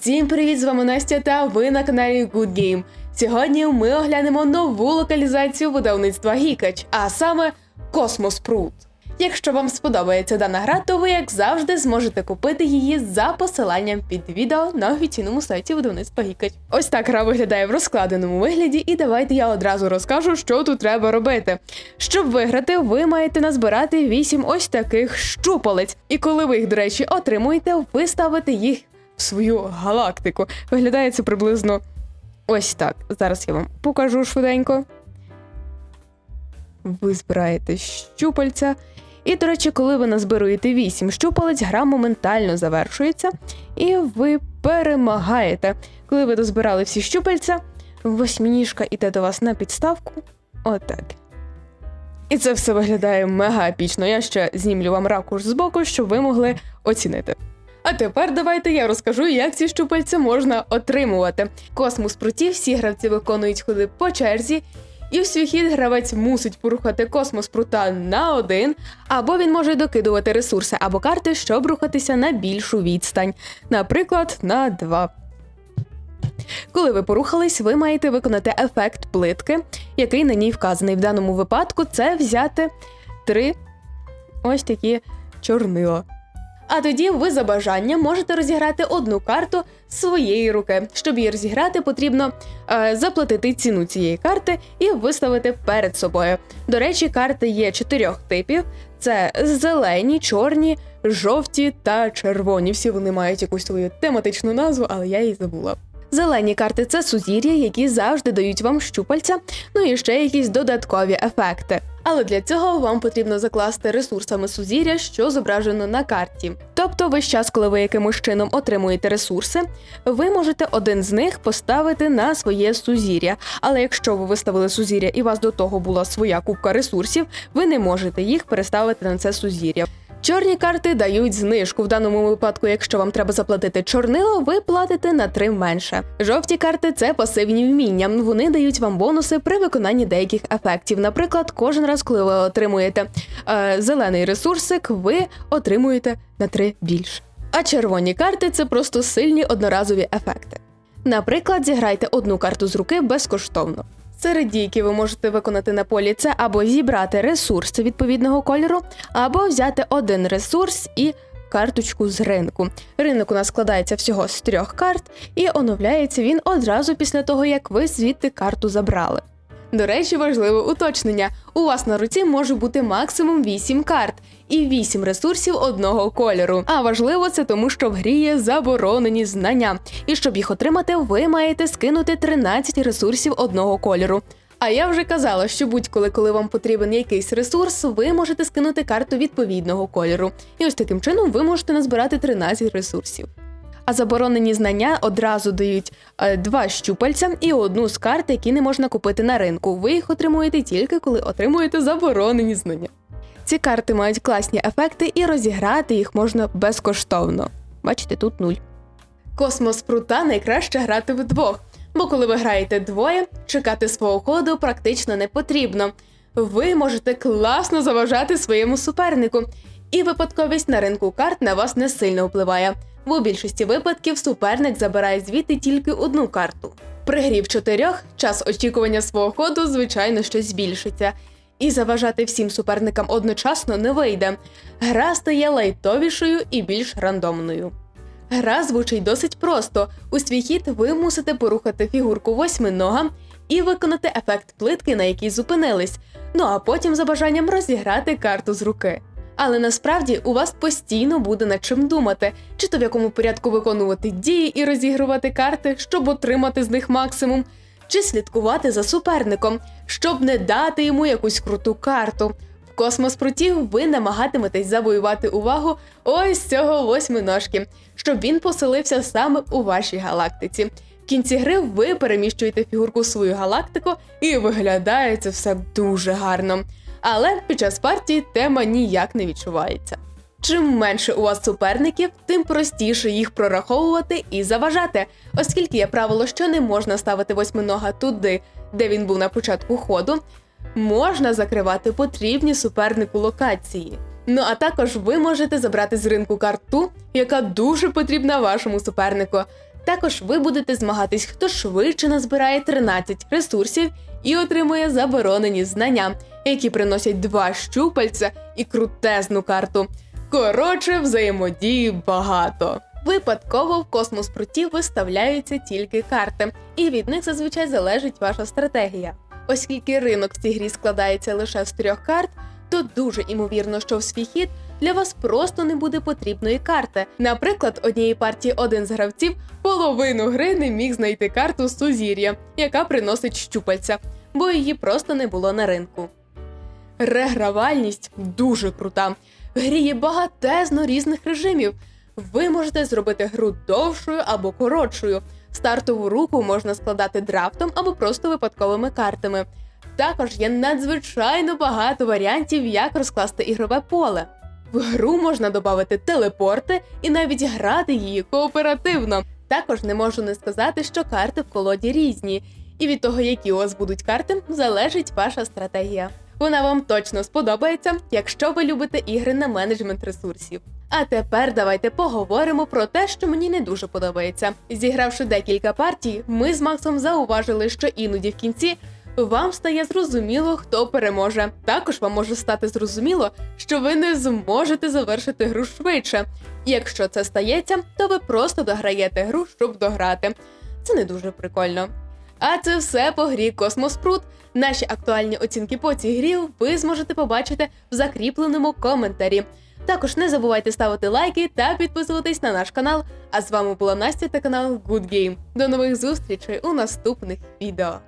Всім привіт! З вами Настя та ви на каналі Good Game. Сьогодні ми оглянемо нову локалізацію видавництва Гікач, а саме Космос Прут. Якщо вам сподобається дана гра, то ви, як завжди, зможете купити її за посиланням під відео на офіційному сайті видавництва Гікач. Ось так гра виглядає в розкладеному вигляді, і давайте я одразу розкажу, що тут треба робити. Щоб виграти, ви маєте назбирати 8 ось таких щупалець. І коли ви їх, до речі, отримуєте, ви ставите їх в свою галактику. Виглядає це приблизно ось так. Зараз я вам покажу швиденько. Ви збираєте щупальця. І, до речі, коли ви назбируєте 8 щупалець, гра моментально завершується, і ви перемагаєте. Коли ви дозбирали всі щупальця, восьмініжка іде до вас на підставку. Отак. І це все виглядає мега епічно. Я ще знімлю вам ракурс збоку, щоб ви могли оцінити. А тепер давайте я розкажу, як ці щупальця можна отримувати. Космос проті всі гравці виконують ходи по черзі, і в свій хід гравець мусить порухати космос прута на один, або він може докидувати ресурси або карти, щоб рухатися на більшу відстань, наприклад, на два. Коли ви порухались, ви маєте виконати ефект плитки, який на ній вказаний. В даному випадку це взяти три ось такі чорнила. А тоді ви за бажанням можете розіграти одну карту з своєї руки. Щоб її розіграти, потрібно е, заплатити ціну цієї карти і виставити перед собою. До речі, карти є чотирьох типів: це зелені, чорні, жовті та червоні. Всі вони мають якусь свою тематичну назву, але я її забула. Зелені карти це сузір'я, які завжди дають вам щупальця, ну і ще якісь додаткові ефекти. Але для цього вам потрібно закласти ресурсами сузір'я, що зображено на карті. Тобто, весь час, коли ви якимось чином отримуєте ресурси, ви можете один з них поставити на своє сузір'я. Але якщо ви виставили сузір'я і у вас до того була своя кубка ресурсів, ви не можете їх переставити на це сузір'я. Чорні карти дають знижку. В даному випадку, якщо вам треба заплатити чорнило, ви платите на 3 менше. Жовті карти це пасивні вміння. Вони дають вам бонуси при виконанні деяких ефектів. Наприклад, кожен раз, коли ви отримуєте е, зелений ресурсик, ви отримуєте на 3 більше. А червоні карти це просто сильні одноразові ефекти. Наприклад, зіграйте одну карту з руки безкоштовно. Серед дій, які ви можете виконати на полі, це або зібрати ресурс відповідного кольору, або взяти один ресурс і карточку з ринку. Ринок у нас складається всього з трьох карт, і оновляється він одразу після того, як ви звідти карту забрали. До речі, важливе уточнення: у вас на руці може бути максимум 8 карт і 8 ресурсів одного кольору. А важливо це тому, що в грі є заборонені знання. І щоб їх отримати, ви маєте скинути 13 ресурсів одного кольору. А я вже казала, що будь-коли, коли вам потрібен якийсь ресурс, ви можете скинути карту відповідного кольору. І ось таким чином ви можете назбирати 13 ресурсів. А заборонені знання одразу дають е, два щупальця і одну з карт, які не можна купити на ринку. Ви їх отримуєте тільки коли отримуєте заборонені знання. Ці карти мають класні ефекти, і розіграти їх можна безкоштовно. Бачите, тут нуль. Космос прута найкраще грати вдвох, бо коли ви граєте двоє, чекати свого ходу практично не потрібно. Ви можете класно заважати своєму супернику, і випадковість на ринку карт на вас не сильно впливає. У більшості випадків суперник забирає звідти тільки одну карту. При грі в чотирьох час очікування свого ходу, звичайно, щось збільшиться. І заважати всім суперникам одночасно не вийде. Гра стає лайтовішою і більш рандомною. Гра звучить досить просто. У свій хід ви мусите порухати фігурку восьминога і виконати ефект плитки, на якій зупинились. Ну а потім за бажанням розіграти карту з руки. Але насправді у вас постійно буде над чим думати, чи то в якому порядку виконувати дії і розігрувати карти, щоб отримати з них максимум, чи слідкувати за суперником, щоб не дати йому якусь круту карту. В космос прутів ви намагатиметесь завоювати увагу ось цього восьминожки, щоб він поселився саме у вашій галактиці. В кінці гри ви переміщуєте фігурку в свою галактику, і виглядає це все дуже гарно. Але під час партії тема ніяк не відчувається. Чим менше у вас суперників, тим простіше їх прораховувати і заважати, оскільки є правило, що не можна ставити восьминога туди, де він був на початку ходу, можна закривати потрібні супернику локації. Ну а також ви можете забрати з ринку карту, яка дуже потрібна вашому супернику. Також ви будете змагатись, хто швидше назбирає 13 ресурсів і отримує заборонені знання, які приносять два щупальця і крутезну карту. Коротше, взаємодії багато. Випадково в космос пруті виставляються тільки карти, і від них зазвичай залежить ваша стратегія. Оскільки ринок в цій грі складається лише з трьох карт, то дуже імовірно, що в свій хід для вас просто не буде потрібної карти. Наприклад, однієї партії один з гравців половину гри не міг знайти карту Сузір'я, яка приносить щупальця, бо її просто не було на ринку. Регравальність дуже крута. В грі є багатезно різних режимів. Ви можете зробити гру довшою або коротшою. Стартову руку можна складати драфтом або просто випадковими картами. Також є надзвичайно багато варіантів, як розкласти ігрове поле. В гру можна додати телепорти і навіть грати її кооперативно. Також не можу не сказати, що карти в колоді різні, і від того, які у вас будуть карти, залежить ваша стратегія. Вона вам точно сподобається, якщо ви любите ігри на менеджмент ресурсів. А тепер давайте поговоримо про те, що мені не дуже подобається. Зігравши декілька партій, ми з Максом зауважили, що іноді в кінці вам стає зрозуміло, хто переможе. Також вам може стати зрозуміло, що ви не зможете завершити гру швидше. Якщо це стається, то ви просто дограєте гру, щоб дограти. Це не дуже прикольно. А це все по грі Космос Прут. Наші актуальні оцінки по цій грі ви зможете побачити в закріпленому коментарі. Також не забувайте ставити лайки та підписуватись на наш канал. А з вами була Настя та канал Good Game. До нових зустрічей у наступних відео.